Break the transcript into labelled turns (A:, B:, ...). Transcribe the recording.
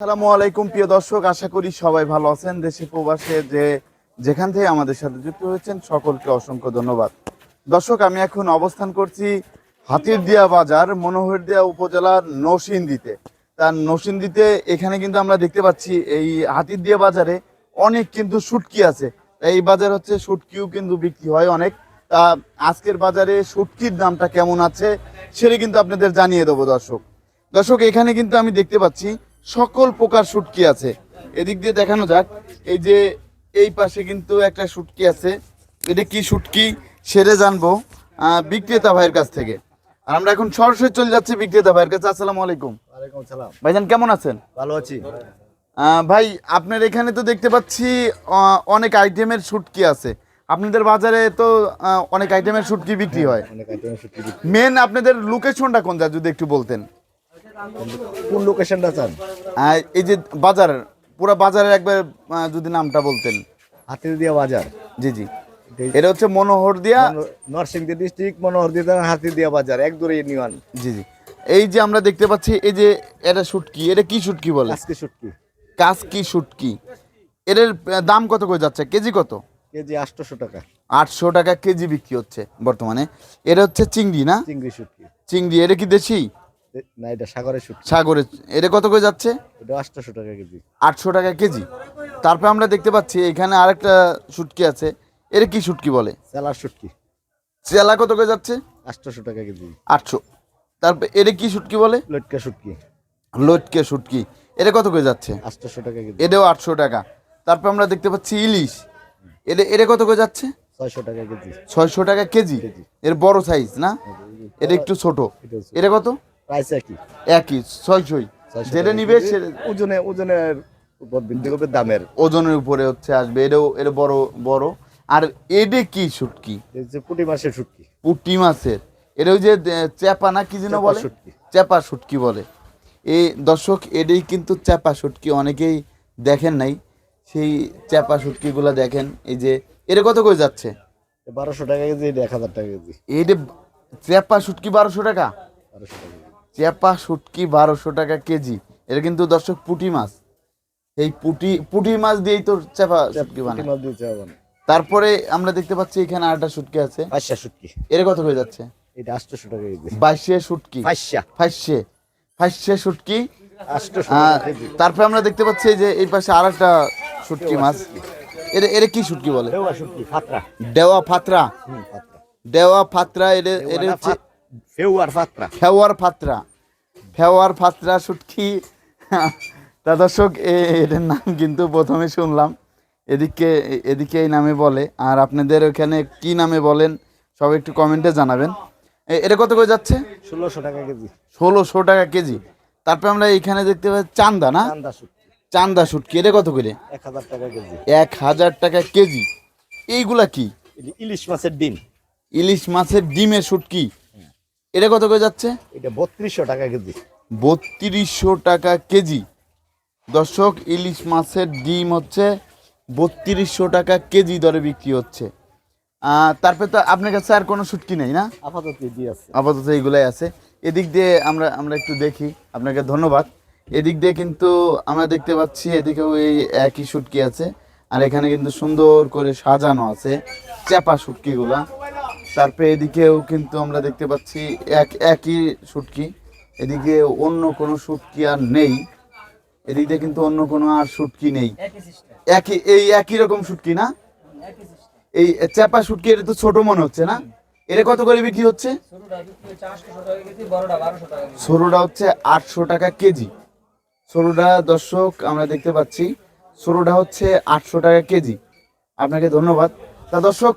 A: আসসালামু আলাইকুম, প্রিয় দর্শক। আশা করি সবাই ভালো আছেন। দেশে প্রবাসে যে যেখান থেকে আমাদের সাথে যুক্ত হয়েছেন, সকলকে অসংখ্য ধন্যবাদ। দর্শক, আমি এখন অবস্থান করছি হাতিরদিয়া বাজার, মনোহরদিয়া উপজেলার নৌসিন্দিতে তার নসিন্দিতে এখানে কিন্তু আমরা দেখতে পাচ্ছি, এই হাতিরদিয়া বাজারে অনেক কিন্তু শুটকি আছে। এই বাজার হচ্ছে শুটকিও কিন্তু বিক্রি হয় অনেক। তা আজকের বাজারে শুটকির দামটা কেমন আছে, সেটা কিন্তু আপনাদের জানিয়ে দেবো দর্শক। দর্শক, এখানে কিন্তু আমি দেখতে পাচ্ছি সকল প্রকার শুটকি আছে। এদিক দিয়ে দেখানো যাক এই যে এই পাশে কিন্তু একটা শুটকি আছে। এটা কি শুটকি সেরে জানব বিক্রেতা ভাইয়ের কাছ থেকে। আর আমরা এখন সরাসরি চলে যাচ্ছি বিক্রেতা ভাইয়ের কাছে। আসসালামু আলাইকুম। ভাইজান কেমন আছেন?
B: ভালো আছি।
A: ভাই আপনার এখানে তো দেখতে পাচ্ছি অনেক আইটেমের শুটকি আছে। আপনাদের বাজারে তো অনেক আইটেমের শুটকি বিক্রি হয়। মেন আপনাদের লোকেশনটা কোন যা যদি একটু বলতেন?
B: কোন লোকেশনটা চান?
A: এই যে বাজার পুরো বাজারের একবার যদি নামটা বলতেন।
B: হাতির দিয়া বাজার?
A: জি জি। এটা হচ্ছে মনোহর দিয়া
B: নরসিংদী ডিস্ট্রিক্ট মনোহরদি হাতির দিয়া বাজার এক দূরে ইউনিয়ন।
A: জি জি। এই যে আমরা দেখতে পাচ্ছি এই যে এটা শুটকি এটা কি শুটকি বলে?
B: আজকে ছুটকি
A: কাসকি শুটকি। আহ, দাম কত করে যাচ্ছে? কেজি কত?
B: কেজি আটশোশো টাকা।
A: আটশো টাকা কেজি বিক্রি হচ্ছে বর্তমানে। এটা হচ্ছে চিংড়ি না?
B: চিংড়ি শুটকি।
A: চিংড়ি এটা কি দেশি?
B: না এটা সাগরের ছুটকি
A: সাগরে এটা কত করে যাচ্ছে?
B: এটা আটশোশো টাকা কেজি।
A: আটশো টাকা কেজি। তারপরে আমরা দেখতে পাচ্ছি এখানে আরেকটা শুটকি আছে। এটা কি শুটকি বলে?
B: সেলার ছুটকি
A: চেলা কত করে যাচ্ছে?
B: আটশোশো টাকা কেজি।
A: আটশো। তারপর এটা কি শুটকি বলে?
B: লটকা ছুটকি
A: লটকে শুটকি। এটা কত করে যাচ্ছে?
B: আটশোশো টাকা কেজি।
A: এটাও আটশো টাকা। তারপর আমরা দেখতে পাচ্ছি ইলিশ। এটা এটা কত করে যাচ্ছে?
B: ছয়শো টাকা কেজি।
A: ছয়শো টাকা কেজি। এর বড় সাইজ না? এটা একটু ছোট।
B: এটা
A: কত?
B: প্রাইস একই?
A: একই ছয়শই
B: ছয়শো
A: যেটা নিবে সে
B: ওজনে ওজনের উপর ভিত্তি করবে দামের।
A: ওজনের উপরে হচ্ছে আসবে এটাও এটা বড় বড়। আর এটা কি শুটকি?
B: এই যে পুঁটি মাছের ছুটকি
A: পুটি মাছের। এটা ওই যে চেপা না কি যেন বলে?
B: শুটকি।
A: চেপা শুটকি বলে। এই দর্শক এটাই কিন্তু চেপা শুটকি। অনেকেই দেখেন নাই সেই চেপা শুটকিগুলো দেখেন। এই যে এটা কত করে যাচ্ছে?
B: বারোশো টাকা কেজি এটা এক হাজার টাকা কেজি।
A: এইটা চেপা শুটকি বারোশো টাকা?
B: বারোশো টাকা
A: চেপা শুটকি বারোশো টাকা কেজি। এটা কিন্তু দর্শক পুটি মাছ। এই পুটি পুটি মাছ দিয়েই তো চেপা শুটকি বানায়। তারপরে আমরা দেখতে পাচ্ছি এখানে আরেকটা শুটকি আছে। এর কত হয়ে যাচ্ছে?
B: এটা টাকা
A: বাইশে শুটকি। শুটকি। তারপরে আমরা দেখতে পাচ্ছি যে এই পাশে আর একটা শুটকি মাছ। এটা এটা কি শুটকি বলে?
B: দেওয়া ফাতরা।
A: দেওয়া ফাতরা। দেওয়া ফাতরা এটা এটা হচ্ছে
B: ফেউয়ার ফাতরা
A: ফেওয়ার ফাতরা ফেওয়ার ফাতরা শুটকি তা দর্শক এ- এটার নাম কিন্তু প্রথমে শুনলাম। এদিকে এদিকে এই নামে বলে। আর আপনাদের ওখানে কি নামে বলেন সব একটু কমেন্টে জানাবেন। এটা কত করে যাচ্ছে?
B: ষোলোশো টাকা কেজি।
A: ষোলোশো টাকা কেজি। তারপরে আমরা এখানে দেখতে পাচ্ছি চান্দা না?
B: চান্দা
A: শুটকি এটা কত করে?
B: এক হাজার টাকা কেজি।
A: এক হাজার টাকা কেজি। এইগুলা কি?
B: ইলিশ মাছের ডিম।
A: ইলিশ মাছের ডিমের শুটকি এটা কত করে যাচ্ছে?
B: এটা বত্রিশশো টাকা কেজি।
A: বত্রিশশো টাকা কেজি। দর্শক ইলিশ মাছের ডিম হচ্ছে বত্রিশশো টাকা কেজি দরে বিক্রি হচ্ছে। তারপরে তো আপনার কাছে আর কোনো শুটকি নেই না?
B: আপাতত আছে।
A: আপাতত এইগুলাই আছে। এদিক দিয়ে আমরা আমরা একটু দেখি। আপনাকে ধন্যবাদ। এদিক দিয়ে কিন্তু আমরা দেখতে পাচ্ছি এদিকেও এই একই শুটকি আছে। আর এখানে কিন্তু সুন্দর করে সাজানো আছে চাপা শুটকিগুলা তারপরে এদিকেও কিন্তু আমরা দেখতে পাচ্ছি এক একই শুটকি এদিকে অন্য কোনো শুটকি আর নেই। এদিকে কিন্তু অন্য কোনো আর শুটকি নেই। একই এই একই রকম শুটকি না? এই চাপা শুটকি এটা তো ছোট মনে হচ্ছে না? এটা কত করে বিক্রি হচ্ছে? সরুটা হচ্ছে আটশো টাকা কেজি সরুটা দর্শক আমরা দেখতে পাচ্ছি সরুটা হচ্ছে আটশো টাকা কেজি। আপনাকে ধন্যবাদ। তা দর্শক